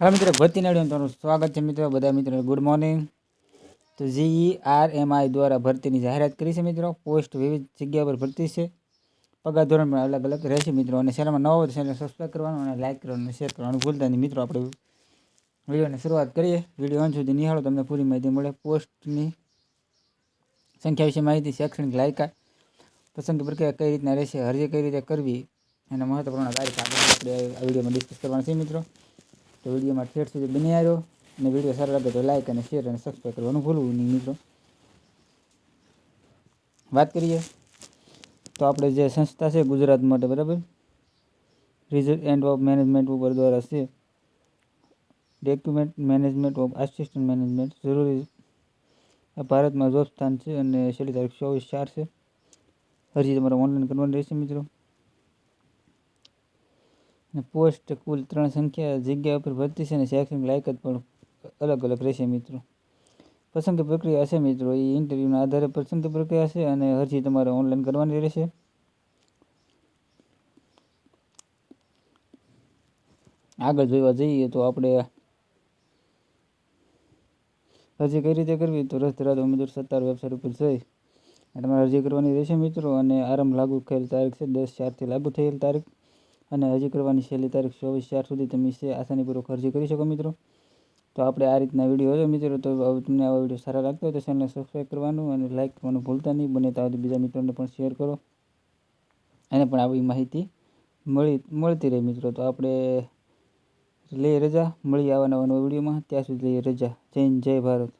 હા મિત્રો ભરતી વિડીયોમાં તમારું સ્વાગત છે મિત્રો. બધા મિત્રો ગુડ મોર્નિંગ તો જીઈ આર એમ આઈ દ્વારા ભરતીની જાહેરાત કરી છે મિત્રો. પોસ્ટ વિવિધ જગ્યા પર ભરતી છે. પગાર ધોરણ પણ અલગ અલગ રહેશે મિત્રો. અને ચેનલમાં નવો હોય ચેનલ સબસ્ક્રાઈબ કરવાનું અને લાઇક કરવાનું અને શેર કરવાનું ભૂલતા નહીં. મિત્રો, આપણે વિડીયોની શરૂઆત કરીએ. વીડિયો અંત સુધી નિહાળો. તમને પૂરી માહિતી મળે. પોસ્ટની સંખ્યા વિશે માહિતી શૈક્ષણિક લાયકાત, પસંદગી પ્રક્રિયા કઈ રીતના રહેશે, અરજી કઈ રીતે કરવી એના મહત્વપૂર્ણ તારીખ આપણે આ વિડીયોમાં ડિસ્કસ કરવાના છે મિત્રો. તો વિડીયોમાં ઠેઠ સુધી બની આવ્યો અને વીડિયો સારો લાગે તો લાઇક અને શેર અને સબસ્ક્રાઈબ કરવાનું ભૂલવું નહીં મિત્રો. વાત કરીએ તો આપણે જે સંસ્થા છે ગુજરાત માટે, બરાબર? રિઝલ્ટ એન્ડ ઓફ મેનેજમેન્ટ ઉપર દ્વારા છે. Document management of assistant management જરૂરી આ ભારતમાં જોબ સ્થાન છે અને છેલ્લી તારીખ ચોવીસ ચાર છે. હજી તમારે ઓનલાઈન કરવાની રહેશે મિત્રો. અને પોસ્ટ કુલ ત્રણ સંખ્યા જગ્યા ઉપર ભરતી છે અને શૈક્ષણિક લાયકાત પણ અલગ અલગ રહેશે મિત્રો. પસંદગી પ્રક્રિયા હશે મિત્રો. એ ઇન્ટરવ્યૂના આધારે પસંદગી પ્રક્રિયા છે અને અરજી તમારે ઓનલાઈન કરવાની રહેશે. આગળ જોવા જઈએ તો આપણે અરજી કઈ રીતે કરવી? તો રસ ધરાવતા ઉમેદવાર સત્તાવાર વેબસાઇટ ઉપર જઈ તમારે અરજી કરવાની રહેશે મિત્રો. અને આરંભ લાગુ થયેલ તારીખ છે દસ ચારથી લાગુ થયેલ તારીખ. અને અરજી કરવાની છેલ્લી તારીખ ચોવીસ ચાર સુધી તમે છે આસાનીપૂર્વક અરજી કરી શકો મિત્રો. તો આપણે આ રીતના વીડિયો હતો મિત્રો. તો તમને આવા વીડિયો સારા લાગતા હોય તો ચેનલને સબસ્ક્રાઈબ કરવાનું અને લાઇક કરવાનું ભૂલતા નહીં. બને તો બીજા મિત્રોને પણ શેર કરો. એને પણ આવી માહિતી મળી, મળતી રહે મિત્રો. તો આપણે લઈએ રજા. મળી આવા નવા નવા વિડીયોમાં ત્યાં સુધી લઈએ રજા. જય જય ભારત.